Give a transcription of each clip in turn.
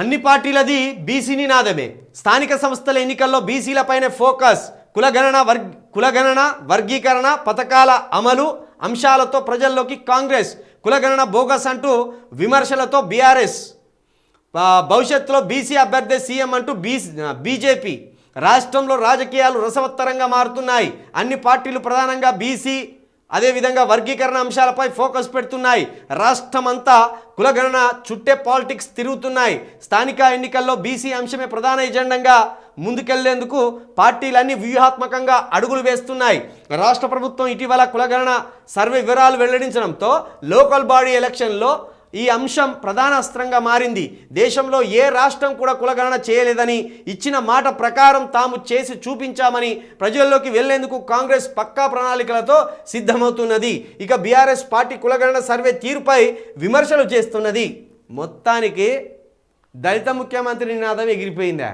అన్ని పార్టీలది బీసీ నినాదమే స్థానిక సంస్థల ఎన్నికల్లో బీసీలపైనే ఫోకస్. కులగణన వర్గ కులగణన వర్గీకరణ పథకాల అమలు అంశాలతో ప్రజల్లోకి కాంగ్రెస్. కులగణన బోగస్ అంటూ విమర్శలతో బీఆర్ఎస్. భవిష్యత్తులో బీసీ అభ్యర్థి సీఎం అంటూ బీ బీజేపీ. రాష్ట్రంలో రాజకీయాలు రసవత్తరంగా మారుతున్నాయి. అన్ని పార్టీలు ప్రధానంగా బీసీ అదేవిధంగా వర్గీకరణ అంశాలపై ఫోకస్ పెడుతున్నాయి. రాష్ట్రమంతా కులగణన చుట్టే పాలిటిక్స్ తిరుగుతున్నాయి. స్థానిక ఎన్నికల్లో బీసీ అంశమే ప్రధాన ఎజెండంగా ముందుకెళ్ళేందుకు పార్టీలన్నీ వ్యూహాత్మకంగా అడుగులు వేస్తున్నాయి. రాష్ట్ర ప్రభుత్వం ఇటీవల కులగణన సర్వే వివరాలు వెల్లడించడంతో లోకల్ బాడీ ఎలక్షన్లో ఈ అంశం ప్రధాన అస్త్రంగా మారింది. దేశంలో ఏ రాష్ట్రం కూడా కులగణన చేయలేదని ఇచ్చిన మాట ప్రకారం తాము చేసి చూపించామని ప్రజల్లోకి వెళ్ళేందుకు కాంగ్రెస్ పక్కా ప్రణాళికలతో సిద్ధమవుతున్నది. ఇక బీఆర్ఎస్ పార్టీ కులగణన సర్వే తీరుపై విమర్శలు చేస్తున్నది. మొత్తానికి దళిత ముఖ్యమంత్రి నినాదం ఎగిరిపోయిందా?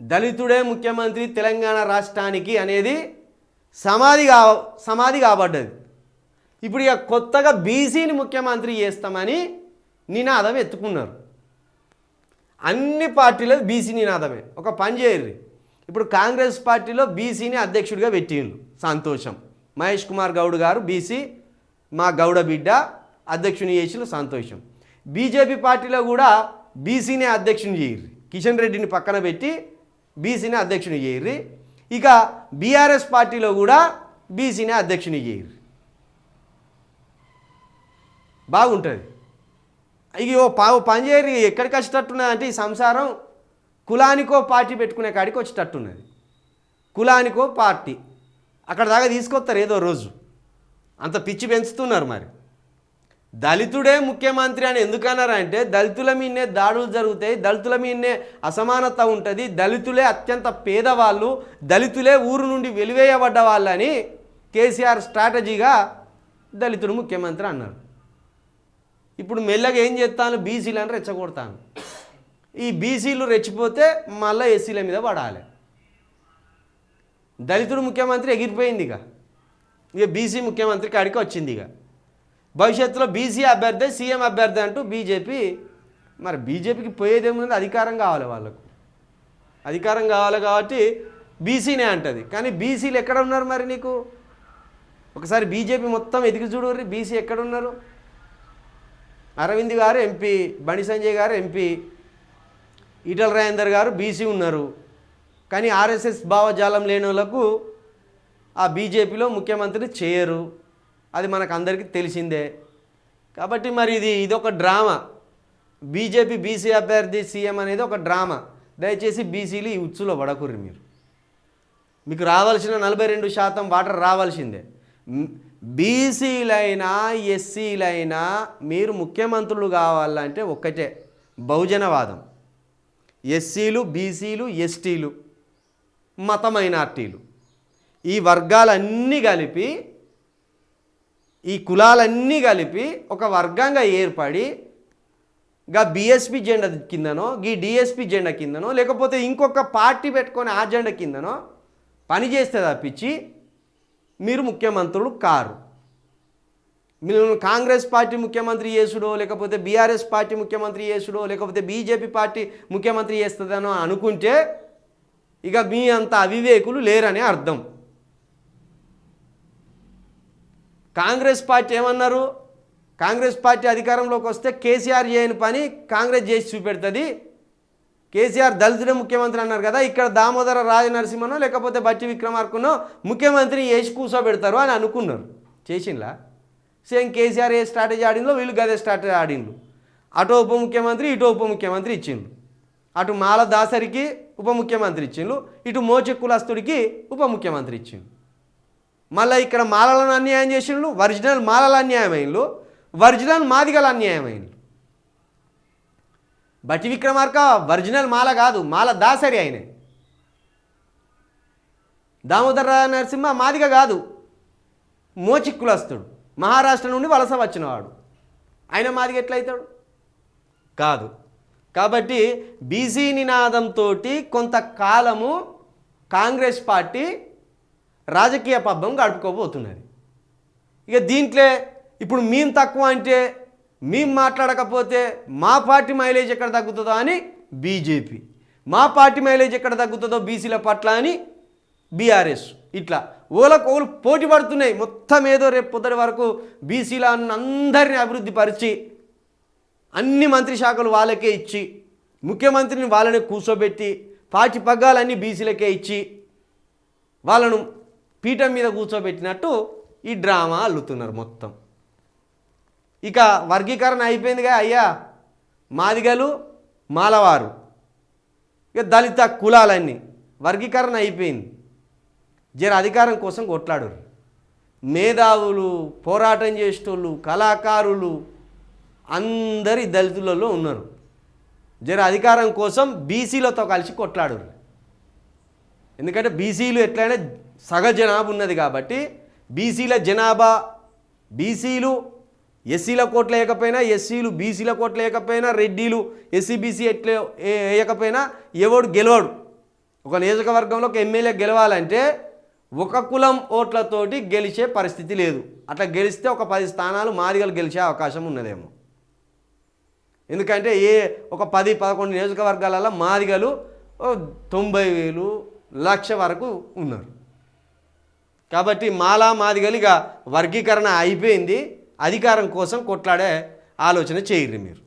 దళితుడే ముఖ్యమంత్రి తెలంగాణ రాష్ట్రానికి అనేది సమాధి కా సమాధి కాబడ్డది. ఇప్పుడు ఇక కొత్తగా బీసీని ముఖ్యమంత్రి చేస్తామని నినాదం ఎత్తుకున్నారు. అన్ని పార్టీలో బీసీ నినాదమే. ఒక పని చేయరు ఇప్పుడు కాంగ్రెస్ పార్టీలో బీసీని అధ్యక్షుడిగా పెట్టిండ్రు సంతోషం. మహేష్ కుమార్ గౌడ్ గారు బీసీ మా గౌడ బిడ్డ అధ్యక్షుని చేసిన సంతోషం. బీజేపీ పార్టీలో కూడా బీసీనే అధ్యక్షుని చేయరు కిషన్ రెడ్డిని పక్కన పెట్టి బీసీని అధ్యక్షుని చేయరు ఇక బీఆర్ఎస్ పార్టీలో కూడా బీసీనే అధ్యక్షుని చేయరు బాగుంటుంది. అయ్యో పావు పనిచేయరు ఎక్కడికి వచ్చేటట్టున్నది అంటే ఈ సంసారం కులానికో పార్టీ పెట్టుకునే కాడికి వచ్చేటట్టున్నది. కులానికో పార్టీ. అక్కడ దాకా తీసుకొస్తారు ఏదో రోజు. అంత పిచ్చి పెంచుతున్నారు మరి. దళితుడే ముఖ్యమంత్రి అని ఎందుకన్నారంటే దళితుల మీదనే దాడులు జరుగుతాయి దళితుల మీదనే అసమానత ఉంటుంది దళితులే అత్యంత పేదవాళ్ళు దళితులే ఊరు నుండి వెలివేయబడ్డ వాళ్ళని కేసీఆర్ స్ట్రాటజీగా దళితుడు ముఖ్యమంత్రి అన్నారు. ఇప్పుడు మెల్లగా ఏం చేస్తాను? బీసీలను రెచ్చగొడతాను. ఈ బీసీలు రెచ్చిపోతే మళ్ళీ ఎస్సీల మీద పడాలి. దళితుడు ముఖ్యమంత్రి ఎగిరిపోయింది ఇక ఇక బీసీ ముఖ్యమంత్రి కాడికి వచ్చింది ఇక భవిష్యత్తులో బీసీ అభ్యర్థి సీఎం అభ్యర్థి అంటూ బీజేపీ మరి బీజేపీకి పోయేదేముంది అధికారం కావాలి వాళ్ళకు. అధికారం కావాలి కాబట్టి బీసీనే అంటది. కానీ బీసీలు ఎక్కడ ఉన్నారు మరి నీకు? ఒకసారి బీజేపీ మొత్తం ఎదిగి చూడు బీసీ ఎక్కడ ఉన్నారు? అరవింద్ గారు ఎంపీ బండి సంజయ్ గారు ఎంపీ ఈటల రాజేందర్ గారు బీసీ ఉన్నారు. కానీ ఆర్ఎస్ఎస్ భావజాలం లేని వాళ్ళకు ఆ బీజేపీలో ముఖ్యమంత్రి చేయరు. అది మనకు అందరికీ తెలిసిందే. కాబట్టి మరి ఇది ఇది ఒక డ్రామా. బీజేపీ బీసీ అభ్యర్థి సీఎం అనేది ఒక డ్రామా. దయచేసి బీసీలు ఈ ఉచ్చులో పడకుర్రి మీరు. మీకు రావాల్సిన నలభై రెండు శాతం వాటర్ రావాల్సిందే. బీసీలైనా ఎస్సీలైనా మీరు ముఖ్యమంత్రులు కావాలంటే ఒక్కటే బహుజనవాదం. ఎస్సీలు బీసీలు ఎస్టీలు మత మైనార్టీలు ఈ వర్గాలన్నీ కలిపి ఈ కులాలన్నీ కలిపి ఒక వర్గంగా ఏర్పడి గా బీఎస్పీ జెండా కిందనో గీ డిఎస్పీ జెండా కిందనో లేకపోతే ఇంకొక పార్టీ పెట్టుకొని ఆ జెండా కిందనో పని చేస్తే తప్పించి మీరు ముఖ్యమంత్రులు కారు. మీరు కాంగ్రెస్ పార్టీ ముఖ్యమంత్రి చేసుడో లేకపోతే బీఆర్ఎస్ పార్టీ ముఖ్యమంత్రి చేసుడో లేకపోతే బీజేపీ పార్టీ ముఖ్యమంత్రి చేస్తుందనో అనుకుంటే ఇక మీ అంత అవివేకులు లేరని అర్థం. కాంగ్రెస్ పార్టీ ఏమన్నారు? కాంగ్రెస్ పార్టీ అధికారంలోకి వస్తే కేసీఆర్ చేయని పని కాంగ్రెస్ చేసి చూపెడుతుంది. కేసీఆర్ దళితుడే ముఖ్యమంత్రి అన్నారు కదా ఇక్కడ దామోదర రాజనరసింహనో లేకపోతే బట్టి విక్రమార్కునో ముఖ్యమంత్రి వేసి కూర్చోబెడతారు అని అనుకున్నారు. చేసిండ్లా? సేమ్ కేసీఆర్ ఏ స్ట్రాటజీ ఆడిందో వీళ్ళు గదే స్ట్రాటజీ ఆడిండ్రు అటు ఉప ముఖ్యమంత్రి ఇటు ఉప ముఖ్యమంత్రి ఇచ్చిండ్రు. అటు మాల దాసరికి ఉప ముఖ్యమంత్రి ఇచ్చిండ్రు ఇటు మోచె కులస్తుడికి ఉప ముఖ్యమంత్రి ఇచ్చిండు మళ్ళీ ఇక్కడ మాలలను అన్యాయం చేసిండ్రు ఒరిజినల్ మాలల అన్యాయం అయిండ్రు ఒరిజినల్ మాదిగల అన్యాయం బట్టి విక్రమార్క ఒరిజినల్ మాల కాదు మాల దాసరి ఆయన. దామోదర నరసింహ మాదిగ కాదు మోచిక్కులస్తుడు. మహారాష్ట్ర నుండి వలస వచ్చినవాడు. ఆయన మాదిగ ఎట్లయితాడు? కాదు. కాబట్టి బీసీ నినాదంతో కొంతకాలము కాంగ్రెస్ పార్టీ రాజకీయ పబ్బం గడుపుకోబోతున్నది. ఇక దీంట్లో ఇప్పుడు మేము తక్కువ అంటే మేము మాట్లాడకపోతే మా పార్టీ మైలేజ్ ఎక్కడ తగ్గుతుందో అని బీజేపీ. మా పార్టీ మైలేజ్ ఎక్కడ తగ్గుతుందో బీసీల పట్ల అని బీఆర్ఎస్. ఇట్లా ఓలకు ఓలు పోటీ పడుతున్నాయి. మొత్తం ఏదో రేపు పొద్దుటి వరకు బీసీల అందరినీ అభివృద్ధి పరిచి అన్ని మంత్రి శాఖలు వాళ్ళకే ఇచ్చి ముఖ్యమంత్రిని వాళ్ళనే కూర్చోబెట్టి పార్టీ పగ్గాలన్నీ బీసీలకే ఇచ్చి వాళ్ళను పీఠం మీద కూర్చోబెట్టినట్టు ఈ డ్రామా అల్లుతున్నారు మొత్తం. ఇక వర్గీకరణ అయిపోయిందిగా అయ్యా. మాదిగలు మాలవారు. ఇక దళిత కులాలన్నీ వర్గీకరణ అయిపోయింది. జర అధికారం కోసం కొట్లాడు మేధావులు పోరాటం చేసేటోళ్ళు కళాకారులు అందరి దళితులలో ఉన్నారు. జర అధికారం కోసం బీసీలతో కలిసి కొట్లాడు ఎందుకంటే బీసీలు ఎట్లయినా సగ జనాభా ఉన్నది కాబట్టి బీసీల జనాభా బీసీలు ఎస్సీల కోట్లు వేయకపోయినా ఎస్సీలు బీసీల కోట్లు వేయకపోయినా రెడ్డీలు ఎస్సీ బీసీ ఎట్లే వేయకపోయినా ఎవడు గెలవడు. ఒక నియోజకవర్గంలో ఒక ఎమ్మెల్యే గెలవాలంటే ఒక కులం ఓట్లతోటి గెలిచే పరిస్థితి లేదు. అట్లా గెలిస్తే ఒక పది స్థానాలు మాదిగలు గెలిచే అవకాశం ఉన్నదేమో. ఎందుకంటే ఏ ఒక పది పదకొండు నియోజకవర్గాలలో మాదిగలు ఓ తొంభై వేలు లక్ష వరకు ఉన్నారు. కాబట్టి మాలా మాదిగలిగా వర్గీకరణ అయిపోయింది. అధికారం కోసం కొట్లాడే ఆలోచన చేయరు మీరు.